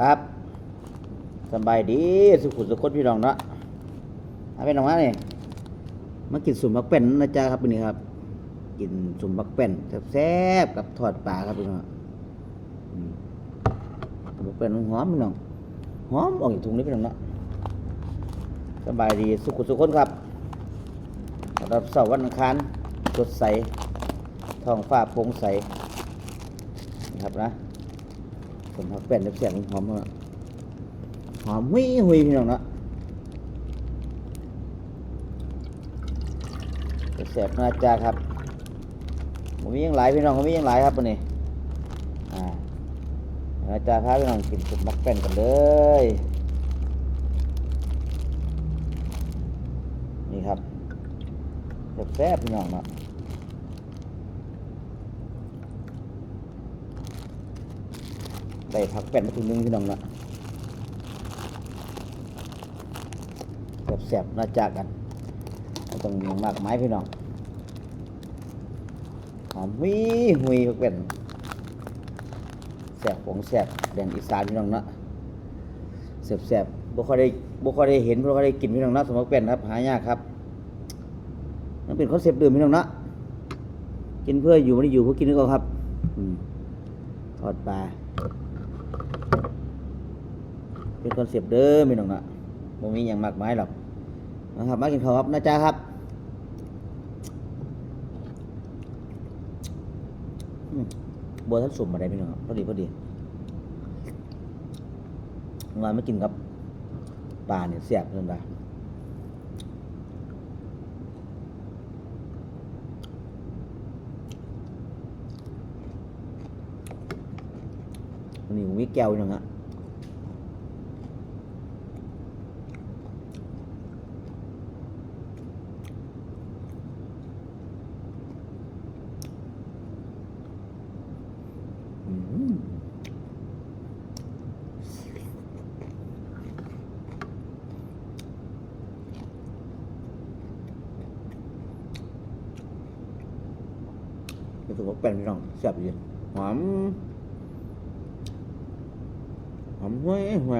ครับสบายดีสุขุสุขคนพี่น้องเนาะเอาเป็นออกมาเนี่ยมากินสุ่มมักเป็นนะจ๊ะครับวันนี้ครับ กินสุ่มมักเป็นแซ่บๆกับทอดปลาครับพี่น้องมักเป็นหอมพี่น้องหอมออกจากถุงนี้พี่น้องเนาะสบายดีสุขุสุขคนครับสำหรับเสาร์วันอังคารสดใสท้องฟ้าโปร่งใสนะครับนะ ผมพักเป็นแซ่บๆหอมๆเนาะหอมหุยหุยพี่น้องเนาะแซ่บๆน่าจ้าครับผมมียังหลายพี่น้องผมมียังหลายครับวันนี้อ่าน่าจ้าพาพี่น้องกินสุดมักเป็นกันเลยนี่ครับแซ่บๆพี่น้องเนาะ ได้ผักแป้นมาถุงนึงพี่น้องนะแสบๆน่าจากกันไม่ต้องมีมากไม้พี่น้องหอมหุยหุยผักแป้นแสบของแสบแดงอีสานพี่น้องนะแสบแสบๆบ่ค่อยได้บ่ค่อยได้เห็นบ่ค่อยได้กินพี่น้องนะสมผักแป้นครับหายากครับนั่นเป็นคอนเซปต์เดิมพี่น้องนะกินเพื่ออยู่ไม่ได้อยู่เพื่อกินนึกเอาครับอืมทอดปลา เป็นคอนเซปต์เดิมไม่น้องนะบ่มีอย่างมากมายหรอกนะครับ มากินข้าวครับนะจ๊ะครับบัวท่านสุ่มมาได้พี่น้องครับพอดีพอดีงานไม่กินครับปลาเนี่ยเสียบเพิ่นว่าวันนี้ผมมีแก้วอยู่นึงอะ อืมรู้ สึกว่าเป็นพี่น้องแซ่บดีหอมหอมห้วยหัว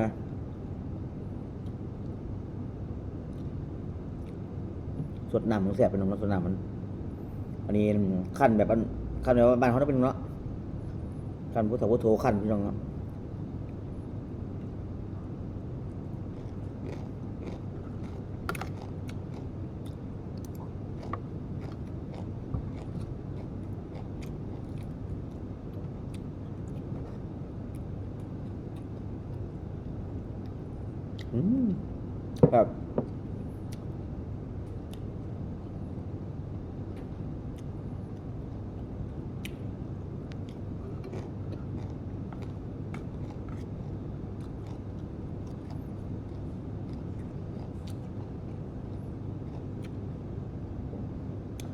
สดน้ำมันแซ่บเป็นน้ำสดน้ำมัน อันนี้ขั้นแบบอันขั้นแบบว่าบ้านเขาต้องเป็นเนาะขั้นพุทธพุทโธขันพี่น้องครับ มครับ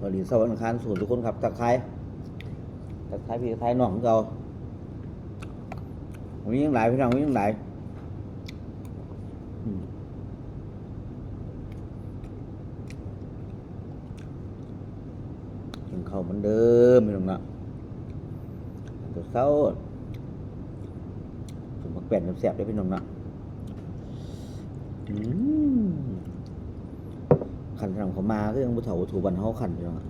สวัสดีสวัสดีคารสู่ทุกคนครับตักไทายตักไทายพี่ตักไทายน้องของเราวันนี้ยังหลายพี่น้องวันนี้ยังหลายอืม กินข้าเหมือนเดิมพี่น้องนะตัวเศร้าสมบักแป่นแสบได้พี่น้องนะอืมขันทำเขามาก็ยังบุเถาถูบันเขาขันอยู่นะ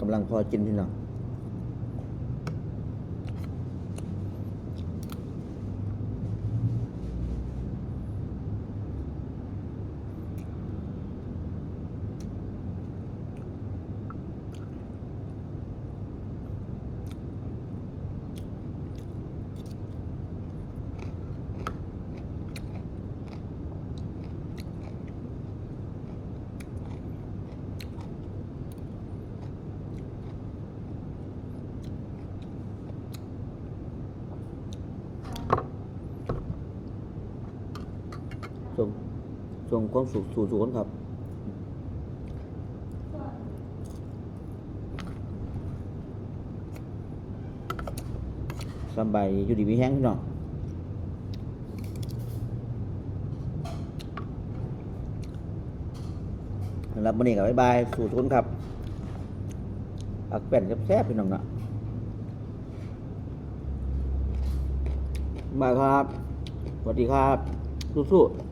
กำลังพอกินพี่น้อง ส่งความสุขสู่สุขคนครับ สบายอยู่ดีมีแห้งพี่น้องสำหรับวันนี้กับบ๊ายบาย สู่ทุนครับปักแป้นแซ่บๆพี่น้องเนาะบาครับ สวัสดีครับ สู้ๆ